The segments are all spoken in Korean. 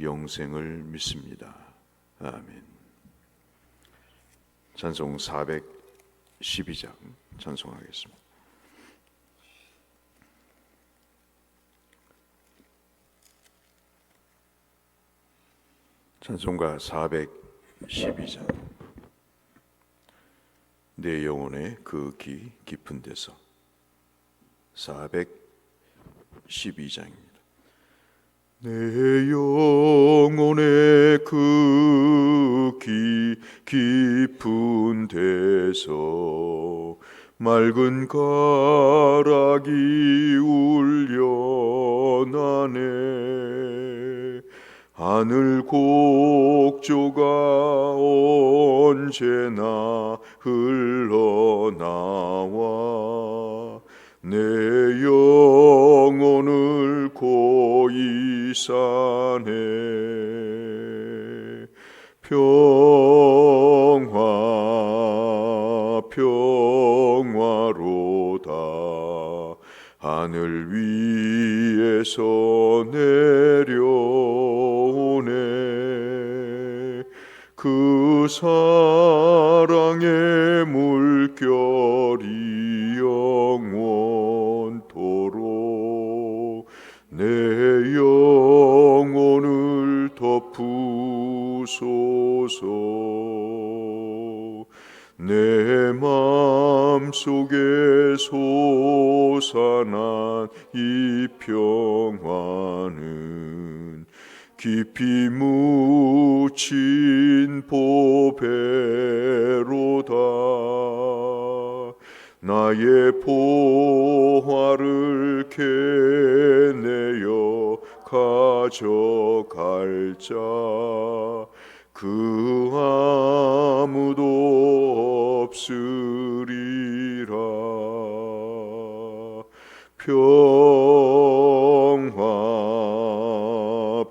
영생을 믿습니다. 아멘. 찬송 412장 찬송하겠습니다. 찬송가 412장 내 영혼의 그기 깊은 데서 412장입니다. 내 영혼의 그 기 깊은 데서 맑은 가락이 울려나네. 하늘 곡조가 언제나 흘러나와 내 영혼을 고이 사네 평화 평화로다. 하늘 위에서 내려오네. 그사 평화는 깊이 묻힌 보배로다. 나의 보화를 캐내어 가져갈 자. 그 아무도 없으리라. 평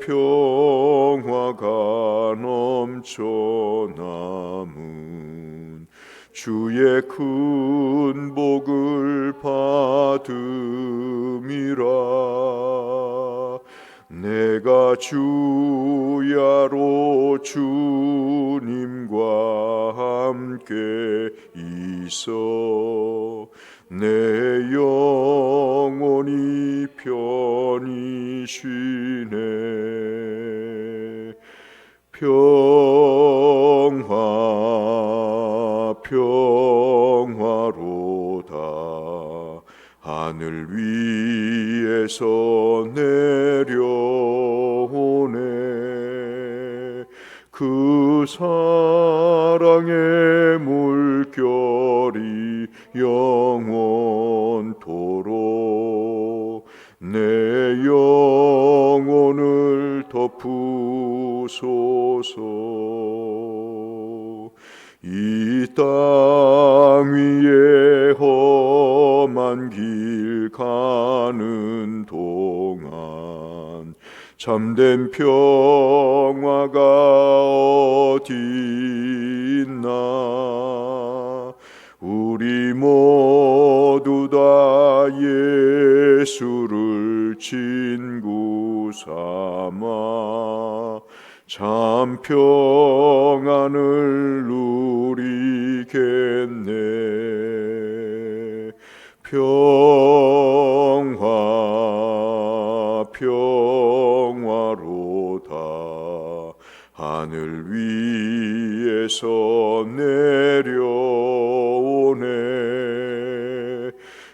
평화가 넘쳐 남은 주의 큰 복을 받음이라. 내가 주야로 주님과 함께 있어 내 영혼이 편히 쉬네. 평화 평화로다. 하늘 위에서 내려오네. 그 사랑의 물결이 영원토록 내 영혼을 덮으소서. 이 땅 위에 험한 길 가는 동안 참된 평화가 평화 평화로다. 하늘 위에서 내려오네.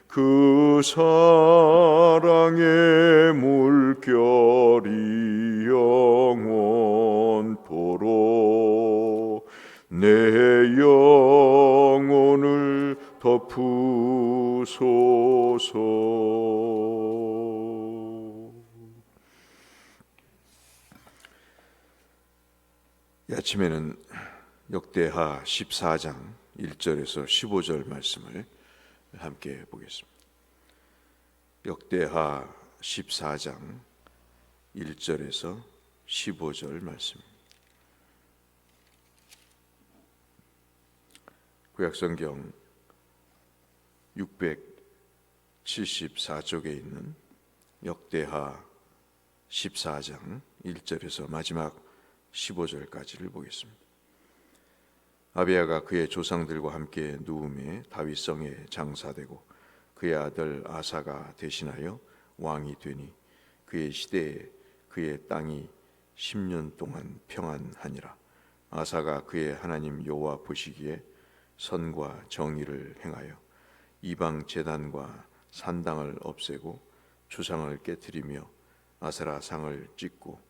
그사 아침에는 역대하 14장 1절에서 15절 말씀을 함께 보겠습니다. 역대하 14장 1절에서 15절 말씀. 구약성경 674쪽에 있는 역대하 14장 1절에서 마지막 15절까지를 보겠습니다. 아비야가 그의 조상들과 함께 누움에 다윗성에 장사되고 그의 아들 아사가 대신하여 왕이 되니 그의 시대에 그의 땅이 10년 동안 평안하니라 아사가 그의 하나님 여호와 보시기에 선과 정의를 행하여 이방 제단과 산당을 없애고 주상을 깨뜨리며 아세라 상을 찢고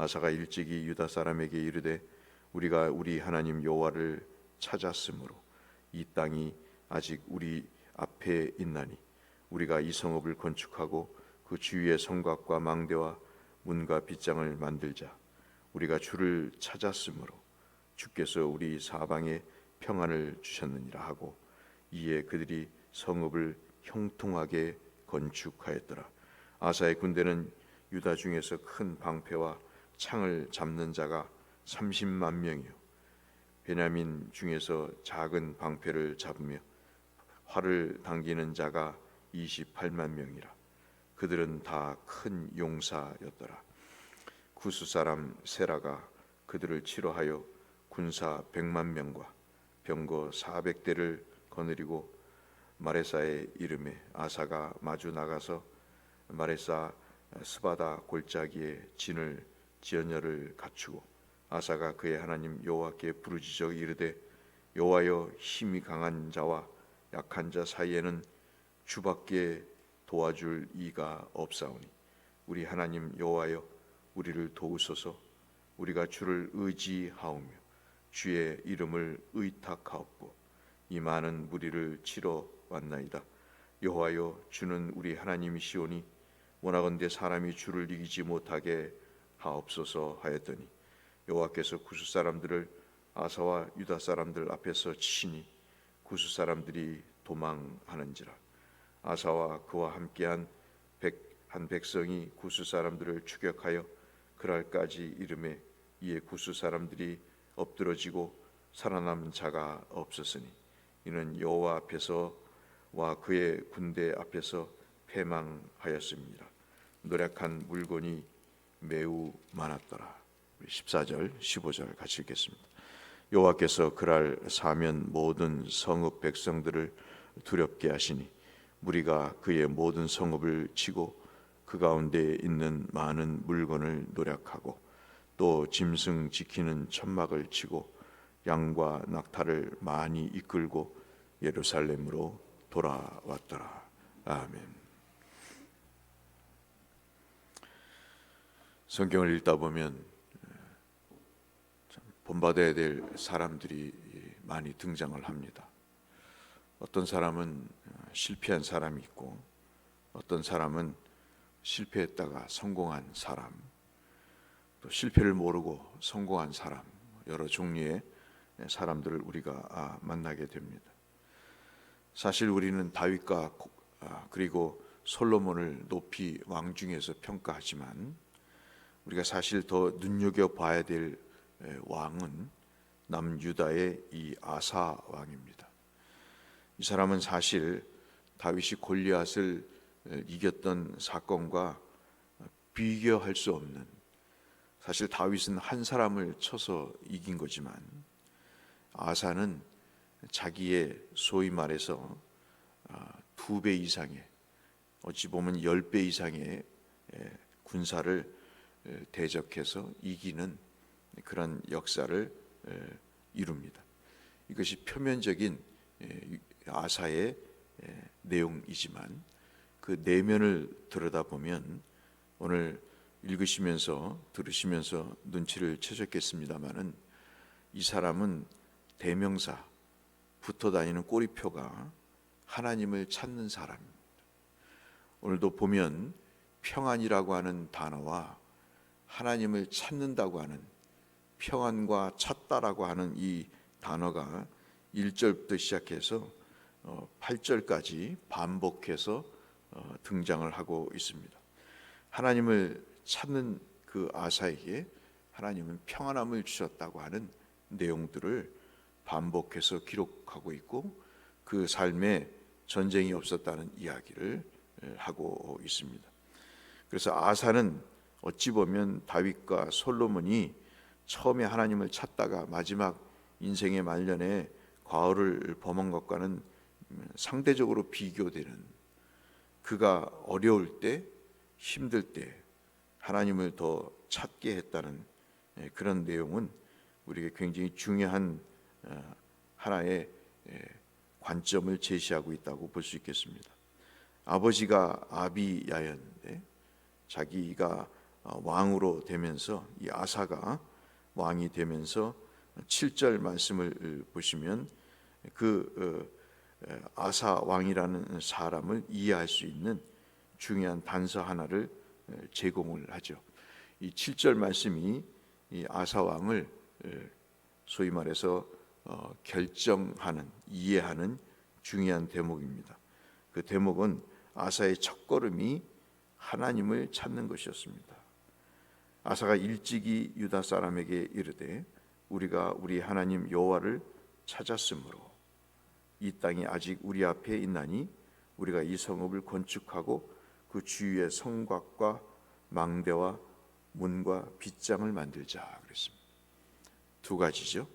아사가 일찍이 유다 사람에게 이르되 우리가 우리 하나님 여호와를 찾았으므로 이 땅이 아직 우리 앞에 있나니 우리가 이 성읍을 건축하고 그 주위의 성곽과 망대와 문과 빗장을 만들자. 우리가 주를 찾았으므로 주께서 우리 사방에 평안을 주셨느니라 하고 이에 그들이 성읍을 형통하게 건축하였더라. 아사의 군대는 유다 중에서 큰 방패와 창을 잡는 자가 30만 명이요. 베냐민 중에서 작은 방패를 잡으며 활을 당기는 자가 28만 명이라. 그들은 다 큰 용사였더라. 구스 사람 세라가 그들을 치러하여 군사 100만 명과 병거 400대를 거느리고 마레사의 이름에 아사가 마주 나가서 마레사 스바다 골짜기에 진을 지연열을 갖추고 아사가 그의 하나님 여호와께 부르짖어 이르되 여호와여 힘이 강한 자와 약한 자 사이에는 주밖에 도와줄 이가 없사오니 우리 하나님 여호와여 우리를 도우소서. 우리가 주를 의지하오며 주의 이름을 의탁하옵고 이 많은 무리를 치러 왔나이다. 여호와여 주는 우리 하나님이시오니 원하건대 사람이 주를 이기지 못하게 하옵소서 하였더니 여호와께서 구스 사람들을 아사와 유다 사람들 앞에서 치시니 구스 사람들이 도망하는지라 아사와 그와 함께한 백 한 백성이 구스 사람들을 추격하여 그랄까지 이름에 이에 구스 사람들이 엎드러지고 살아남은 자가 없었으니 이는 여호와 앞에서 와 그의 군대 앞에서 패망하였습니다. 노력한 물건이 매우 많았더라. 14절, 15절 같이 읽겠습니다. 여호와께서 그날 사면 모든 성읍 백성들을 두렵게 하시니 무리가 그의 모든 성읍을 치고 그 가운데 있는 많은 물건을 노력하고 또 짐승 지키는 천막을 치고 양과 낙타를 많이 이끌고 예루살렘으로 돌아왔더라. 아멘. 성경을 읽다 보면 참 본받아야 될 사람들이 많이 등장을 합니다. 어떤 사람은 실패한 사람이 있고 어떤 사람은 실패했다가 성공한 사람 또 실패를 모르고 성공한 사람 여러 종류의 사람들을 우리가 아, 만나게 됩니다. 사실 우리는 다윗과 고- 아, 그리고 솔로몬을 높이 왕 중에서 평가하지만 우리가 사실 더 눈여겨 봐야 될 에, 왕은 남유다의 이 아사 왕입니다. 이 사람은 사실 다윗이 골리앗을 에, 이겼던 사건과 비교할 수 없는 사실 다윗은 한 사람을 쳐서 이긴 거지만 아사는 자기의 소위 말해서 아, 두배 이상의 어찌 보면 열 배 이상의 에, 군사를 에, 대적해서 이기는 그런 역사를 에, 이룹니다. 이것이 표면적인 에, 아사의 에, 내용이지만 그 내면을 들여다보면 오늘 읽으시면서 들으시면서 눈치를 채셨겠습니다마는 이 사람은 대명사 붙어 다니는 꼬리표가 하나님을 찾는 사람입니다. 오늘도 보면 평안이라고 하는 단어와 하나님을 찾는다고 하는 평안과 찾다라고 하는 이 단어가 1절부터 시작해서 8절까지 반복해서 어, 등장을 하고 있습니다. 하나님을 찾는 그 아사에게 하나님은 평안함을 주셨다고 하는 내용들을 반복해서 기록하고 있고 그 삶에 전쟁이 없었다는 이야기를 하고 있습니다. 그래서 아사는 어찌 보면 다윗과 솔로몬이 처음에 하나님을 찾다가 마지막 인생의 말년에 과오를 범한 것과는 상대적으로 비교되는 그가 어려울 때 힘들 때 하나님을 더 찾게 했다는 예, 그런 내용은 우리에게 굉장히 중요한 어, 하나의 예, 관점을 제시하고 있다고 볼 수 있겠습니다. 아버지가 아비야였는데 자기가 어, 왕으로 되면서 이 아사가 왕이 되면서 7절 말씀을 보시면 그 어, 에, 아사 왕이라는 사람을 이해할 수 있는 중요한 단서 하나를 에, 제공을 하죠. 이 7절 말씀이 이 아사 왕을 에, 소위 말해서 어, 결정하는 이해하는 중요한 대목입니다. 그 대목은 아사의 첫 걸음이 하나님을 찾는 것이었습니다. 아사가 일찍이 유다 사람에게 이르되 우리가 우리 하나님 여호와를 찾았으므로 이 땅이 아직 우리 앞에 있나니 우리가 이 성읍을 건축하고 그 주위에 성곽과 망대와 문과 빗장을 만들자 그랬습니다. 두 가지죠.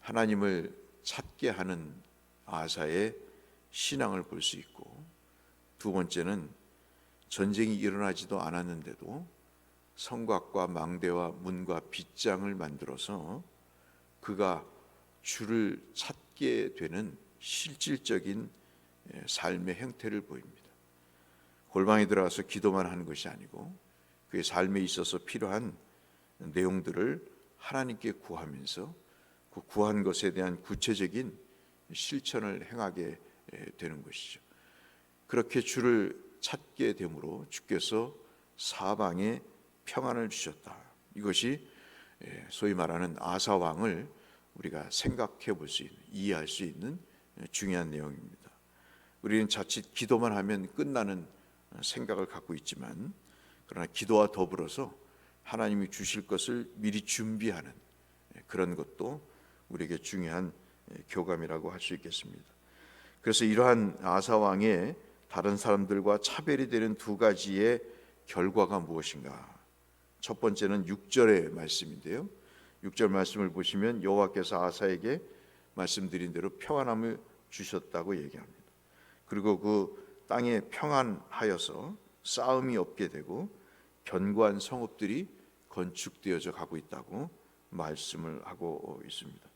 하나님을 찾게 하는 아사의 신앙을 볼 수 있고 두 번째는 전쟁이 일어나지도 않았는데도 성곽과 망대와 문과 빗장을 만들어서 그가 주를 찾게 되는 실질적인 예, 삶의 형태를 보입니다. 골방에 들어가서 기도만 하는 것이 아니고 그의 삶에 있어서 필요한 내용들을 하나님께 구하면서 그 구한 것에 대한 구체적인 실천을 행하게 예, 되는 것이죠. 그렇게 주를 찾게 되므로 주께서 사방에 평안을 주셨다. 이것이 예, 소위 말하는 아사 왕을 우리가 생각해 볼 수 있는 이해할 수 있는 중요한 내용입니다. 우리는 자칫 기도만 하면 끝나는 생각을 갖고 있지만 그러나 기도와 더불어서 하나님이 주실 것을 미리 준비하는 그런 것도 우리에게 중요한 교감이라고 할 수 있겠습니다. 그래서 이러한 아사 왕의 다른 사람들과 차별이 되는 두 가지의 결과가 무엇인가? 첫 번째는 6절의 말씀인데요. 6절 말씀을 보시면 여호와께서 아사에게 말씀드린 대로 평안함을 주셨다고 얘기합니다. 그리고 그 땅에 평안하여서 싸움이 없게 되고 견고한 성읍들이 건축되어져 가고 있다고 말씀을 하고 있습니다.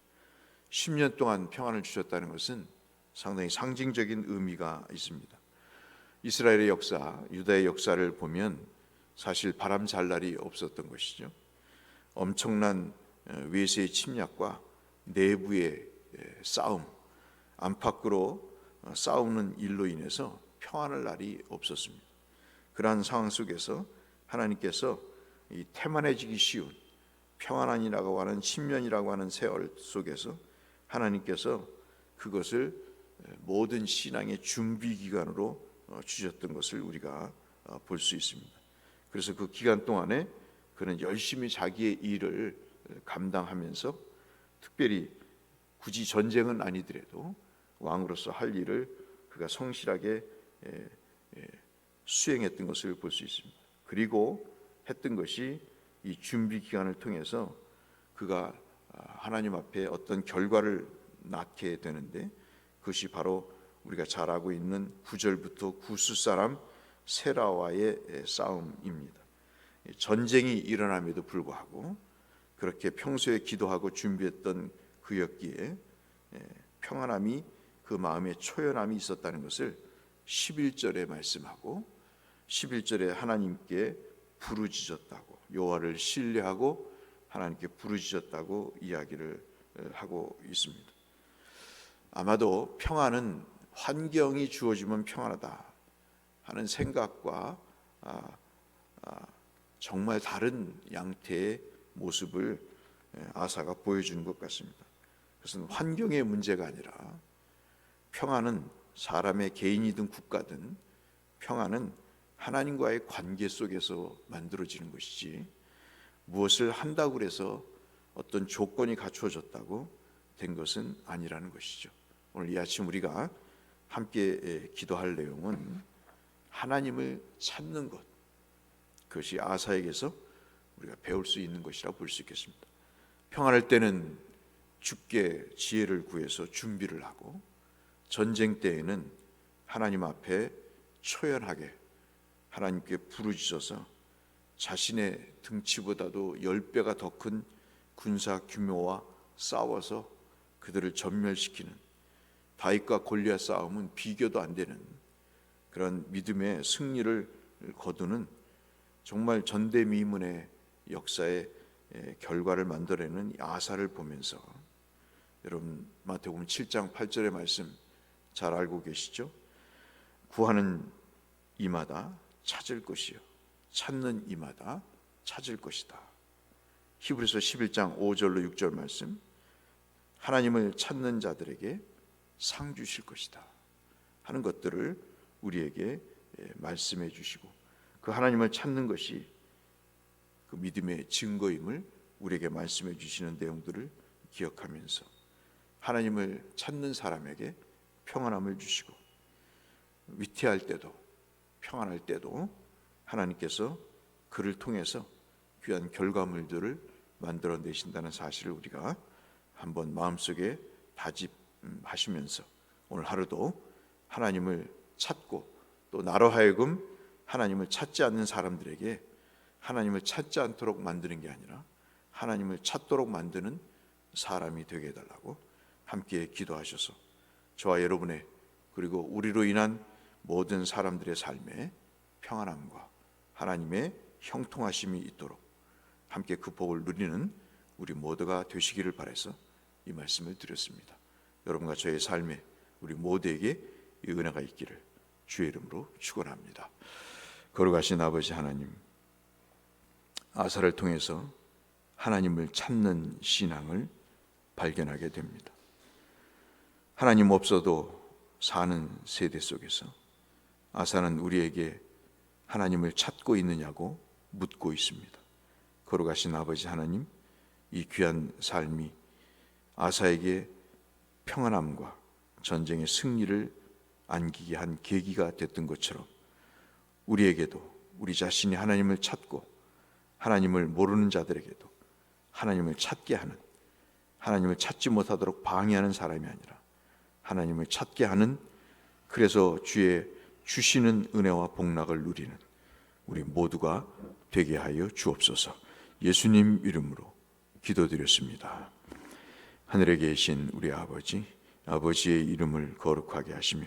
10년 동안 평안을 주셨다는 것은 상당히 상징적인 의미가 있습니다. 이스라엘의 역사, 유다의 역사를 보면 사실 바람 잘 날이 없었던 것이죠. 엄청난 어, 외세의 침략과 내부의 예, 싸움, 안팎으로 어, 싸우는 일로 인해서 평안할 날이 없었습니다. 그러한 상황 속에서 하나님께서 이 태만해지기 쉬운 평안한이라고 하는 10년이라고 하는 세월 속에서 하나님께서 그것을 모든 신앙의 준비 기간으로 어, 주셨던 것을 우리가 어, 볼수 있습니다. 그래서 그 기간 동안에 그는 열심히 자기의 일을 감당하면서 특별히 굳이 전쟁은 아니더라도 왕으로서 할 일을 그가 성실하게 에, 에, 수행했던 것을 볼 수 있습니다. 그리고 했던 것이 이 준비 기간을 통해서 그가 아, 하나님 앞에 어떤 결과를 낳게 되는데 그것이 바로 우리가 잘 알고 있는 9절부터 구스 사람 세라와의 싸움입니다. 전쟁이 일어남에도 불구하고 그렇게 평소에 기도하고 준비했던 그였기에 평안함이 그 마음에 초연함이 있었다는 것을 11절에 말씀하고 11절에 하나님께 부르짖었다고 여호와를 신뢰하고 하나님께 부르짖었다고 이야기를 하고 있습니다. 아마도 평안은 환경이 주어지면 평안하다 하는 생각과 아, 아, 정말 다른 양태의 모습을 아사가 보여주는 것 같습니다. 그것은 환경의 문제가 아니라 평안은 사람의 개인이든 국가든 평안은 하나님과의 관계 속에서 만들어지는 것이지 무엇을 한다고 해서 어떤 조건이 갖추어졌다고 된 것은 아니라는 것이죠. 오늘 이 아침 우리가 함께 기도할 내용은 하나님을 찾는 것 그것이 아사에게서 우리가 배울 수 있는 것이라 볼 수 있겠습니다. 평안할 때는 죽게 지혜를 구해서 준비를 하고 전쟁 때에는 하나님 앞에 초연하게 하나님께 부르짖어서 자신의 등치보다도 열 배가 더 큰 군사 규모와 싸워서 그들을 전멸시키는 다윗과 골리앗 싸움은 비교도 안 되는 그런 믿음의 승리를 거두는 정말 전대미문의 역사의 결과를 만들어내는 아사를 보면서 여러분 마태복음 7장 8절의 말씀 잘 알고 계시죠? 구하는 이마다 찾을 것이요 찾는 이마다 찾을 것이다. 히브리서 11장 5절로 6절 말씀 하나님을 찾는 자들에게 상 주실 것이다 하는 것들을 우리에게 말씀해 주시고 그 하나님을 찾는 것이 그 믿음의 증거임을 우리에게 말씀해 주시는 내용들을 기억하면서 하나님을 찾는 사람에게 평안함을 주시고 위태할 때도 평안할 때도 하나님께서 그를 통해서 귀한 결과물들을 만들어 내신다는 사실을 우리가 한번 마음속에 다짐하시면서 오늘 하루도 하나님을 찾고 또 나로 하여금 하나님을 찾지 않는 사람들에게 하나님을 찾지 않도록 만드는 게 아니라 하나님을 찾도록 만드는 사람이 되게 해달라고 함께 기도하셔서 저와 여러분의 그리고 우리로 인한 모든 사람들의 삶에 평안함과 하나님의 형통하심이 있도록 함께 그 복을 누리는 우리 모두가 되시기를 바래서 이 말씀을 드렸습니다. 여러분과 저의 삶에 우리 모두에게 이 은혜가 있기를 주의 이름으로 축원합니다. 거룩하신 아버지 하나님, 아사를 통해서 하나님을 찾는 신앙을 발견하게 됩니다. 하나님 없어도 사는 세대 속에서 아사는 우리에게 하나님을 찾고 있느냐고 묻고 있습니다. 거룩하신 아버지 하나님, 이 귀한 삶이 아사에게 평안함과 전쟁의 승리를 안기게 한 계기가 됐던 것처럼 우리에게도 우리 자신이 하나님을 찾고 하나님을 모르는 자들에게도 하나님을 찾게 하는 하나님을 찾지 못하도록 방해하는 사람이 아니라 하나님을 찾게 하는 그래서 주의 주시는 은혜와 복락을 누리는 우리 모두가 되게 하여 주옵소서. 예수님 이름으로 기도드렸습니다. 하늘에 계신 우리 아버지, 아버지의 이름을 거룩하게 하시며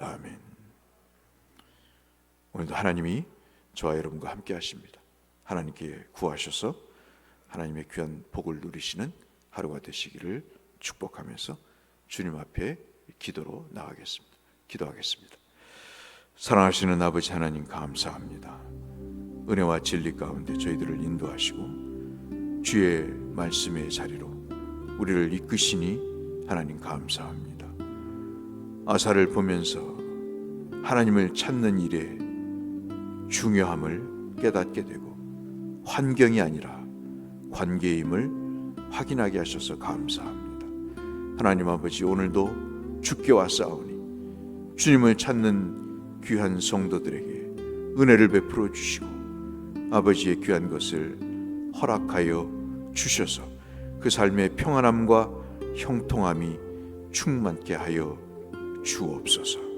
아멘. 오늘도 하나님이 저와 여러분과 함께 하십니다. 하나님께 구하셔서 하나님의 귀한 복을 누리시는 하루가 되시기를 축복하면서 주님 앞에 기도로 나가겠습니다. 기도하겠습니다. 사랑하시는 아버지 하나님 감사합니다. 은혜와 진리 가운데 저희들을 인도하시고 주의 말씀의 자리로 우리를 이끄시니 하나님 감사합니다. 아사를 보면서 하나님을 찾는 일에 중요함을 깨닫게 되고 환경이 아니라 관계임을 확인하게 하셔서 감사합니다. 하나님 아버지 오늘도 주께 왔사오니 주님을 찾는 귀한 성도들에게 은혜를 베풀어 주시고 아버지의 귀한 것을 허락하여 주셔서 그 삶의 평안함과 형통함이 충만케 하여 주옵소서.